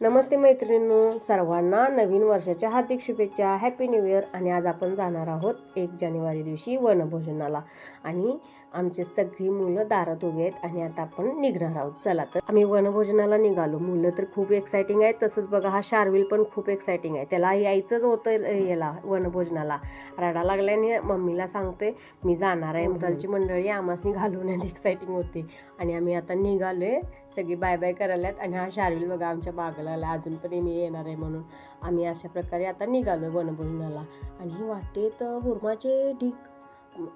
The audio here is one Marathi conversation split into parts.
नमस्ते मैत्रिणींनो सर्वांना नवीन वर्षाच्या हार्दिक शुभेच्छा हॅपी न्यू इयर आणि आज आपण जाणार आहोत एक जानेवारी दिवशी वनभोजनाला. आणि आमचे सगळी मुलं दारात उभी आहेत आणि आता आपण निघणार आहोत. चला तर. आम्ही वनभोजनाला निघालो. मुलं तर खूप एक्साइटिंग आहेत. तसंच बघा हा शार्विल पण खूप एक्साइटिंग आहे. त्याला यायचंच होतं याला वनभोजनाला. रडा लागल्याने मम्मीला सांगतोय मी जाणार आहे. मुलाची मंडळी आम्हासनी घालवण्यात एक्साइटिंग होती. आणि आम्ही आता निघालोय. सगळी बाय बाय करायलात आणि हा शार्विल बघा आमच्या बागला आला अजून पण मी येणार आहे म्हणून. आम्ही अशा प्रकारे आता निघालो वनभोजनाला. आणि ही वाटेत हुरमाचे ढीक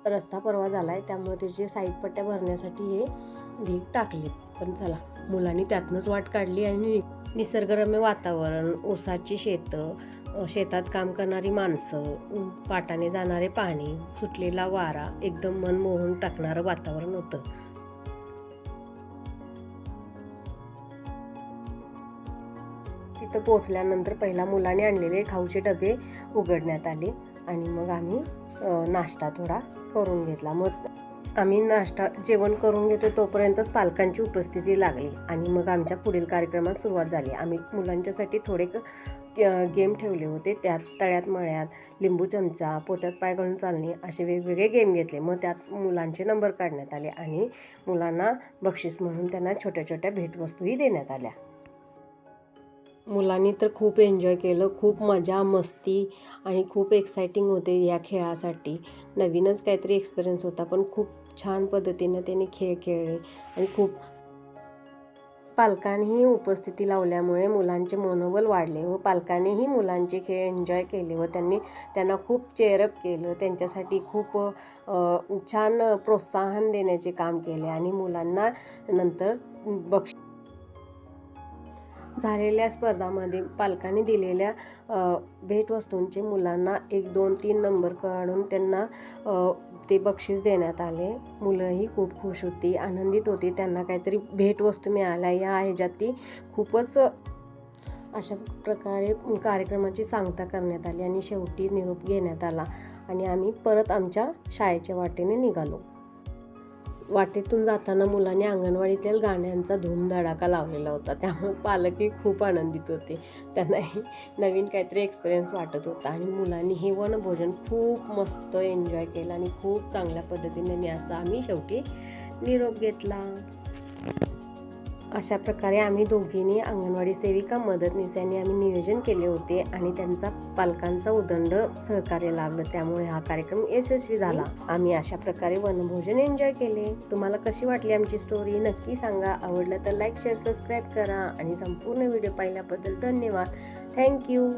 रस्ता परवा झाला आहे त्यामुळे त्याचे साईड पट्ट्या भरण्यासाठी हे ढीक टाकले पण चला मुलांनी त्यातनंच वाट काढली आणि निसर्गरम्य वातावरण ऊसाची शेतं शेतात काम करणारी माणसं पाटाने जाणारे पाणी सुटलेला वारा एकदम मन मोहून टाकणारं वातावरण होतं. तिथं पोचल्यानंतर पहिला मुलाने आणलेले खाऊचे डबे उघडण्यात आले आणि मग आम्ही नाश्ता थोडा करून घेतला. मग आम्ही नाश्ता जेवण करून घेतो तोपर्यंतच पालकांची उपस्थिती लागली आणि मग आमच्या पुढील कार्यक्रमास सुरुवात झाली. आम्ही मुलांच्यासाठी थोडे गेम ठेवले होते. त्यात तळ्यात मळ्यात लिंबू चमचा पोत्यात पाय घालून चालणे असे वेगवेगळे गेम घेतले. मग त्यात मुलांचे नंबर काढण्यात आले आणि मुलांना बक्षीस म्हणून त्यांना छोट्या छोट्या भेटवस्तूही देण्यात आल्या. मुलांनी तर खूप एन्जॉय केलं खूप मजा मस्ती आणि खूप एक्साइटिंग होते या खेळासाठी. नवीनच काहीतरी एक्सपिरियन्स होता पण खूप छान पद्धतीनं त्यांनी खेळ खेळले आणि खूप पालकांनीही उपस्थिती लावल्यामुळे मुलांचे मनोबल वाढले व पालकांनीही मुलांचे खेळ एन्जॉय केले व त्यांनी त्यांना खूप चेअरअप केलं. त्यांच्यासाठी खूप छान प्रोत्साहन देण्याचे काम केले आणि मुलांना नंतर बक्ष झालेल्या स्पर्धामध्ये पालकांनी दिलेल्या भेटवस्तूंचे मुलांना एक दोन तीन नंबर काढून त्यांना ते बक्षीस देण्यात आले. मुलंही खूप खुश होती आनंदित होती. त्यांना काहीतरी भेटवस्तू मिळाल्या. या ह्याच्यात ती खूपच अशा प्रकारे कार्यक्रमाची सांगता करण्यात आली आणि शेवटी निरोप घेण्यात आला आणि आम्ही परत आमच्या शाळेच्या वाटेने निघालो. वाटेतून जाताना मुलांनी अंगणवाडीतील गाण्यांचा धूमधडाका लावलेला होता. त्यामुळे पालकही खूप आनंदित होते. त्यांनाही नवीन काहीतरी एक्सपिरियन्स वाटत होता. आणि मुलांनी हे वनभोजन खूप मस्त एन्जॉय केलं आणि खूप चांगल्या पद्धतीने न्यासा आम्ही शेवटी निरोप घेतला. अशा प्रकारे आम्ही दोघींनी अंगणवाडी सेविका मदतनीस यांनी आम्ही नियोजन केले होते आणि त्यांचा पालकांचा उदंड सहकार्य लाभलं. त्यामुळे हा कार्यक्रम यशस्वी झाला. आम्ही अशा प्रकारे वनभोजन एन्जॉय केले. तुम्हाला कशी वाटली आमची स्टोरी नक्की सांगा. आवडलं तर लाईक शेअर सबस्क्राईब करा. आणि संपूर्ण व्हिडिओ पाहिल्याबद्दल धन्यवाद. थँक्यू